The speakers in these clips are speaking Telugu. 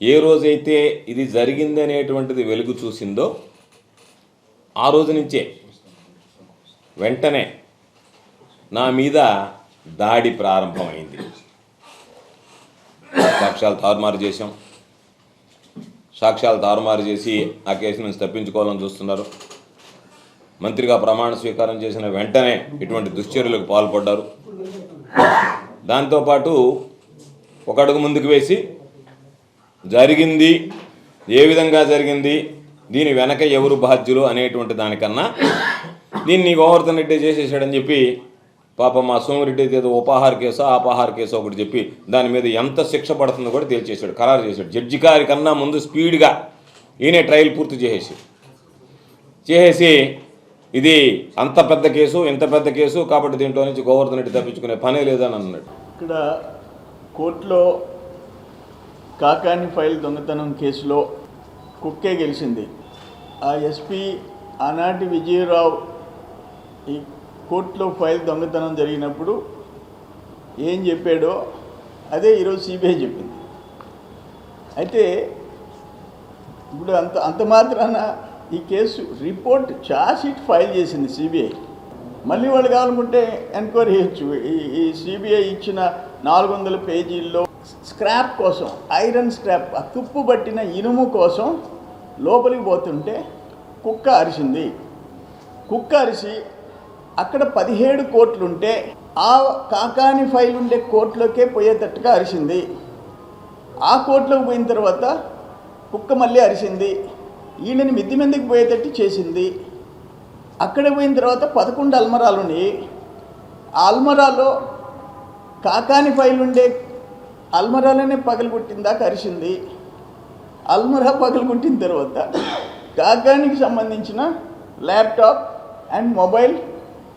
ఏ రోజైతే ఇది జరిగింది అనేటువంటిది వెలుగు చూసిందో ఆ రోజు నుంచే వెంటనే నా మీద దాడి ప్రారంభమైంది. సాక్ష్యాలు తారుమారు చేశాం. సాక్ష్యాలు తారుమారు చేసి ఆ కేసు నుంచి తప్పించుకోవాలని చూస్తున్నారు. మంత్రిగా ప్రమాణ స్వీకారం చేసిన వెంటనే ఇటువంటి దుశ్చర్యలకు పాల్పడ్డారు. దాంతోపాటు ఒక అడుగు ముందుకు వేసి జరిగింది ఏ విధంగా జరిగింది దీని వెనక ఎవరు బాధ్యులు అనేటువంటి దానికన్నా దీన్ని గోవర్ధన్ రెడ్డి చేసేసాడని చెప్పి పాప మా సోమిరెడ్డి ఏదో ఉపాహార కేసో ఆపాహార కేసో ఒకటి చెప్పి దాని మీద ఎంత శిక్ష పడుతుందో కూడా తేల్చేశాడు ఖరారు చేశాడు. జడ్జి గారి కన్నా ముందు స్పీడ్గా ఈయనే ట్రయల్ పూర్తి చేసేసి చేసేసి ఇది అంత పెద్ద కేసు ఇంత పెద్ద కేసు కాబట్టి దీంట్లో నుంచి గోవర్ధన్ రెడ్డి తప్పించుకునే పనే లేదని అన్నాడు. ఇక్కడ కోర్టులో కాకాని ఫైల్ దొంగతనం కేసులో కుక్కే గెలిచింది. ఆ ఎస్పీ ఆనాటి విజయరావు ఈ కోర్టులో ఫైల్ దొంగతనం జరిగినప్పుడు ఏం చెప్పాడో అదే ఈరోజు సిబిఐ చెప్పింది. అయితే ఇప్పుడు అంత అంత మాత్రాన ఈ case report charge sheet file చేసింది సిబిఐ. మళ్ళీ వాళ్ళు కావాలనుకుంటే ఎంక్వైరీ చేయొచ్చు. ఈ ఈ సిబిఐ ఇచ్చిన నాలుగు వందల పేజీల్లో స్క్రాప్ కోసం ఐరన్ స్క్రాప్ ఆ తుప్పు పట్టిన ఇనుము కోసం లోపలికి పోతుంటే కుక్క అరిసింది కుక్క అరిసి అక్కడ పదిహేడు కోట్లుంటే ఆ కాకాని ఫైల్ ఉండే కోర్టులోకే పోయేటట్టుగా అరిసింది ఆ కోర్టులోకి పోయిన తర్వాత కుక్క మళ్ళీ అరిసింది ఈయనని మిద్ది మీదకి పోయేటట్టు చేసింది. అక్కడ పోయిన తర్వాత పదకొండు అల్మరాలు ఉన్నాయి ఆ అల్మరాలో కాకాని ఫైల్ ఉండే అల్మరాలోనే పగలగొట్టిందాక అరిసింది అల్మరా పగలగొట్టిన తర్వాత కాకానికి సంబంధించిన ల్యాప్టాప్ అండ్ మొబైల్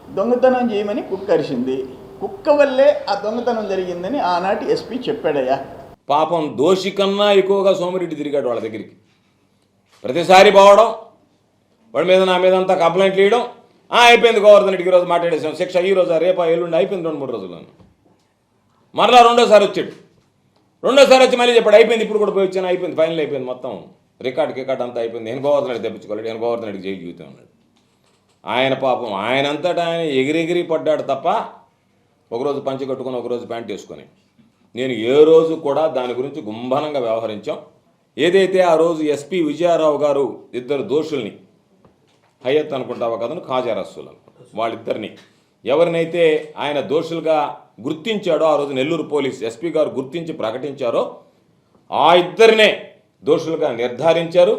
దొంగతనం చేయమని కుక్క అరిసింది కుక్క వల్లే ఆ దొంగతనం జరిగిందని ఆనాటి ఎస్పీ చెప్పాడయ్యా. పాపం దోషి కన్నా ఎక్కువగా సోమిరెడ్డి తిరిగాడు వాళ్ళ దగ్గరికి. ప్రతిసారి పోవడం వాడి మీద నా మీద అంతా కంప్లైంట్లు ఇవ్వడం "ఆ, అయిపోయింది గోవర్ధన్ రెడ్డికి ఈరోజు మాట్లాడేసాం. శిక్ష ఈ రోజు రేపా ఎల్లుండి అయిపోయింది రెండు మూడు రోజులు. మరలా రెండోసారి వచ్చాడు. రెండోసారి వచ్చి మళ్ళీ చెప్పాడు అయిపోయింది ఇప్పుడు కూడా పోయి వచ్చాను అయిపోయింది ఫైనల్ అయిపోయింది మొత్తం. రికార్డ్ రికార్డ్ అంతా అయిపోయింది. నేను గోవర్ధన్ తెప్పించుకోలేడు నేను గోవర్ధన్ రెడ్డి జైలు జీవితం అన్నాడు. ఆయన పాపం ఆయనంతటా ఆయన ఎగిరెగిరి పడ్డాడు తప్ప ఒకరోజు పంచి కట్టుకొని ఒకరోజు ప్యాంట్ వేసుకొని. నేను ఏ రోజు కూడా దాని గురించి గుంభనంగా వ్యవహరించాం. ఏదైతే ఆ రోజు ఎస్పీ విజయారావు గారు ఇద్దరు దోషుల్ని హయత్ అనుకుంటావా కదను కాజారస్సులు వాళ్ళిద్దరిని ఎవరినైతే ఆయన దోషులుగా గుర్తించాడో ఆ రోజు నెల్లూరు పోలీస్ ఎస్పీ గారు గుర్తించి ప్రకటించారో ఆ ఇద్దరినే దోషులుగా నిర్ధారించారు.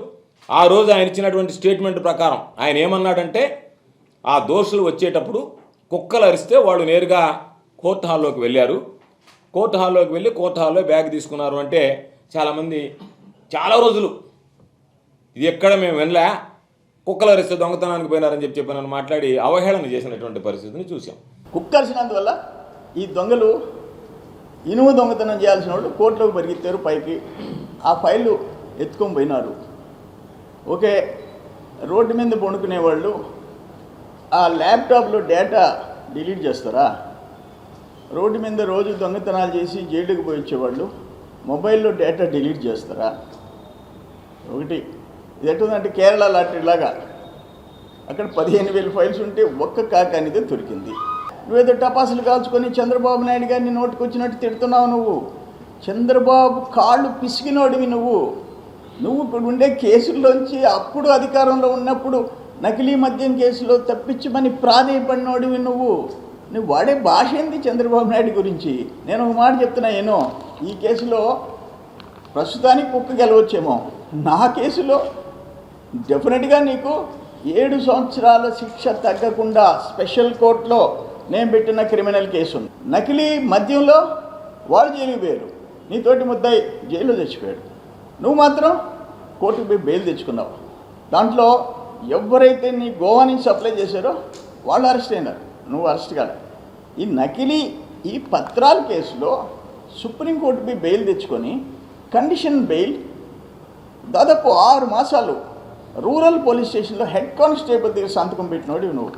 ఆ రోజు ఆయన ఇచ్చినటువంటి స్టేట్మెంట్ ప్రకారం ఆయన ఏమన్నాడంటే ఆ దోషులు వచ్చేటప్పుడు కుక్కలు అరిస్తే వాళ్ళు నేరుగా కోర్టు హాల్లోకి వెళ్ళారు. కోర్టు హాల్లోకి వెళ్ళి కోర్టు హాల్లో బ్యాగ్ తీసుకున్నారు అంటే చాలామంది చాలా రోజులు ఇది ఎక్కడ మేము వినలే కుక్కలు అరిస్తే దొంగతనానికి పోయినారని చెప్పి చెప్పి నన్ను మాట్లాడి అవహేళన చేసినటువంటి పరిస్థితిని చూసాం కుక్క అరిసినందువల్ల? ఈ దొంగలు ఇనుము దొంగతనం చేయాల్సిన వాళ్ళు కోర్టులోకి పరిగెత్తారు పైకి ఆ ఫైళ్ళు ఎత్తుకొని పోయినారు. ఓకే రోడ్డు మీద పండుకునే వాళ్ళు ఆ ల్యాప్టాప్లో డేటా డిలీట్ చేస్తారా? రోడ్డు మీద రోజు దొంగతనాలు చేసి జైలుకి పోయి వచ్చేవాళ్ళు మొబైల్లో డేటా డిలీట్ చేస్తారా? ఒకటి ఇది ఎటుందంటే కేరళ లాటరీ లాగా అక్కడ పదిహేను వేల ఫైల్స్ ఉంటే ఒక్క కాక అనేది దొరికింది. నువ్వేదో టపాసులు కాల్చుకొని చంద్రబాబు నాయుడు గారిని నోటుకొచ్చినట్టు తిడుతున్నావు నువ్వు. చంద్రబాబు కాళ్ళు పిసికినోడివి నువ్వు. నువ్వు ఇప్పుడు ఉండే కేసుల్లోంచి అప్పుడు అధికారంలో ఉన్నప్పుడు నకిలీ మద్యం కేసులో తప్పించమని ప్రాధేయపడినోడివి నువ్వు. నువ్వు వాడే భాష ఏంది చంద్రబాబు నాయుడు గురించి? నేను ఒక మాట చెప్తున్నా ఏనో. ఈ కేసులో ప్రస్తుతానికి కుక్క గెలవచ్చేమో. నా కేసులో డెఫినెట్గా నీకు ఏడు సంవత్సరాల శిక్ష తగ్గకుండా స్పెషల్ కోర్టులో నేను పెట్టిన క్రిమినల్ కేసు ఉంది. నకిలీ మద్యంలో వాడు జైలుకి పోయారు నీతోటి ముద్దాయి జైల్లో చచ్చిపోయాడు. నువ్వు మాత్రం కోర్టుకు పోయి బెయిల్ తెచ్చుకున్నావు. దాంట్లో ఎవరైతే నీ గోవా నుంచి సప్లై చేశారో వాళ్ళు అరెస్ట్ అయినారు. నువ్వు అరెస్ట్ కాదు ఈ నకిలీ ఈ పత్రాల కేసులో సుప్రీంకోర్టు పోయి బెయిల్ తెచ్చుకొని కండిషన్ బెయిల్ దాదాపు ఆరు మాసాలు రూరల్ పోలీస్ స్టేషన్లో హెడ్ కానిస్టేబుల్ దగ్గర సంతకం పెట్టినోడు నువ్వు.